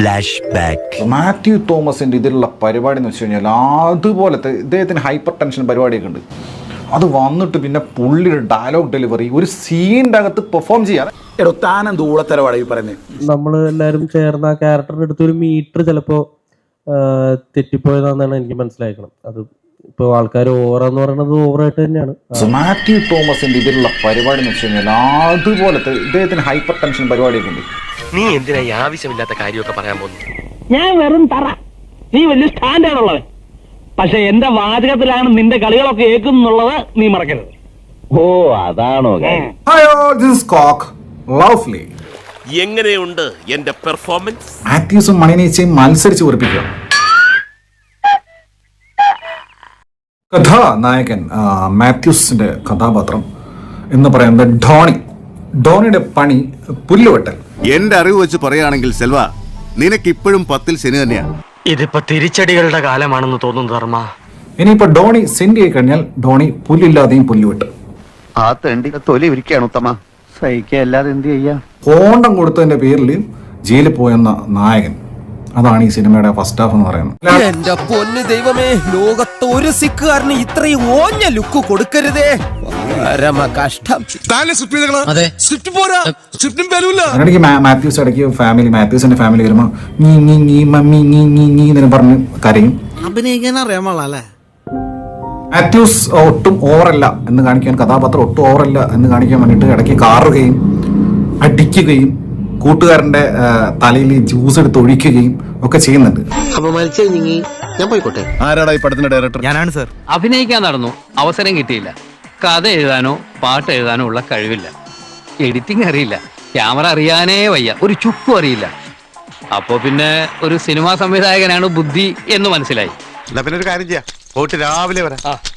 Flash back Mathew തോമസിന്റെ ഇതിലുള്ള പരിപാടി എന്ന് വെച്ച് കഴിഞ്ഞാൽ അതുപോലത്തെ ഇദ്ദേഹത്തിന് ഹൈപ്പർ ടെൻഷൻ പരിപാടിയൊക്കെ ഉണ്ട്. അത് വന്നിട്ട് പിന്നെ പുള്ളിയുടെ ഡയലോഗ് ഡെലിവറി ഒരു സീനിന്റെ അകത്ത് പെർഫോം ചെയ്യാൻ. എടോ താനെന്ത് ഊളത്തരവാടാ ഈ പറയുന്നത് നമ്മൾ എല്ലാവരും ചേർന്ന് ആ ക്യാരക്ടറിന്റെ അടുത്ത് ഒരു മീറ്റർ ചിലപ്പോ തെറ്റിപ്പോയതാണെന്നാണ് എനിക്ക് മനസ്സിലാക്കണം അത് ഇപ്പൊ ആൾക്കാർ ഓവർ എന്ന് പറയുന്നത് ഓവറായിട്ട് തന്നെയാണ്. മാത്യു തോമസിന്റെ ഇതിലുള്ള പരിപാടി എന്ന് വെച്ച് കഴിഞ്ഞാൽ അതുപോലത്തെ ഇദ്ദേഹത്തിന് ഹൈപ്പർ ടെൻഷൻ പരിപാടിയൊക്കെ ഉണ്ട്. നീ എന്തിനാ ഈ ആവശ്യമില്ലാത്ത കാര്യമൊക്കെ പറയാൻ പോകുന്നു ഞാൻ വെറും തറ. നീ വലിയ സ്റ്റാൻഡേർഡുള്ളവൻ പക്ഷെ എന്റെ വാചകത്തിലാണ് നിന്റെ കളികളൊക്കെ ഏക്കുന്നുള്ളത് നീ മറക്കരുത്. ഓ അതാണോ ഹലോ ദിസ് കോക്ക് ലവ്ലി എങ്ങനെയുണ്ട് എന്റെ പെർഫോമൻസ് മാത്യൂസും മണിനീച്ചയും മത്സരിച്ച് ഉറപ്പിക്കുക. കഥാനായകൻ മാത്യൂസിന്റെ കഥാപാത്രം എന്ന് പറയുന്നത് ഡോണി ഡോണിയുടെ പണി പുല്ലുവെട്ടൽ. എന്റെ അറിവ് വെച്ച് പറയുകയാണെങ്കിൽ സെൽവ നിനക്ക് ഇപ്പോഴും പത്തിൽ ശനി തന്നെയാണ് ഇതിപ്പോ തിരിച്ചടികളുടെ കാലമാണെന്ന് തോന്നുന്നു ധർമ്മ. ഇനിയിപ്പോ ഡോണി സെന്റ് ആയി കഴിഞ്ഞാൽ ഡോണി പുല്ലില്ലാതെയും പുല്ലുവെട്ട്. ആ തെണ്ടിയുടെ തൊലി ഇരിക്കുകയാണ് ഉത്തമ. സഹിക്കുക അല്ലാതെ എന്ത് ചെയ്യാ? കോണ്ടം കൊടുത്തതിന്റെ പേരിൽ ജയിലിൽ പോയെന്ന നായകൻ. അതാണ് ഈ സിനിമയുടെ ഫസ്റ്റ് ഹാഫ് എന്ന് പറയുന്നത്. എന്റെ പൊന്ന് ദൈവമേ ലോകത്ത് ഒരു സിക്കുകാരന് ഇത്രയും ഓഞ്ഞ ലുക്ക് കൊടുക്കരുതേ. പരമ കഷ്ടം അതിനിടയ്ക്ക് മാത്യൂസ് ഇടയ്ക്ക് ഫാമിലി മാത്യൂസിന്റെ ഫാമിലി വരുമ്പോ നീ നീ നീ മമ്മി നീ നീ നീ എന്ന് പറഞ്ഞ് കരയും. അഭിനയിക്കാൻ അറിയാൻ പാടില്ലേ മാത്യൂസ് ഒട്ടും ഓവറല്ല എന്ന് കാണിക്കാൻ കഥാപാത്രം ഒട്ടും ഓവറല്ല എന്ന് കാണിക്കാൻ വേണ്ടിയിട്ട് ഇടയ്ക്ക് കാറുകയും അടിക്കുകയും കൂട്ടുകാരന്റെ തലയിൽ ജ്യൂസ് എടുത്ത് ഒഴിക്കുകയും ഒക്കെ ചെയ്യുന്നുണ്ട്. ഞാൻ പോയിക്കോട്ടെ. ആരാടാ ഈ പടത്തിന്റെ ഡയറക്ടർ ഞാനാണ് സർ അഭിനയിക്കാൻ നടന്നു. അവസരം കിട്ടിയില്ല. കഥ എഴുതാനോ പാട്ട് എഴുതാനോ ഉള്ള കഴിവില്ല. എഡിറ്റിംഗ് അറിയില്ല. ക്യാമറ അറിയാനേ വയ്യ. ഒരു ചുക്കും അറിയില്ല. അപ്പോ പിന്നെ ഒരു സിനിമാ സംവിധായകനാണ് ബുദ്ധി എന്ന് മനസ്സിലായി. എന്നാ പിന്നെ ഒരു കാര്യം ചെയ്യാം. പോയിട്ട് രാവിലെ വരാം.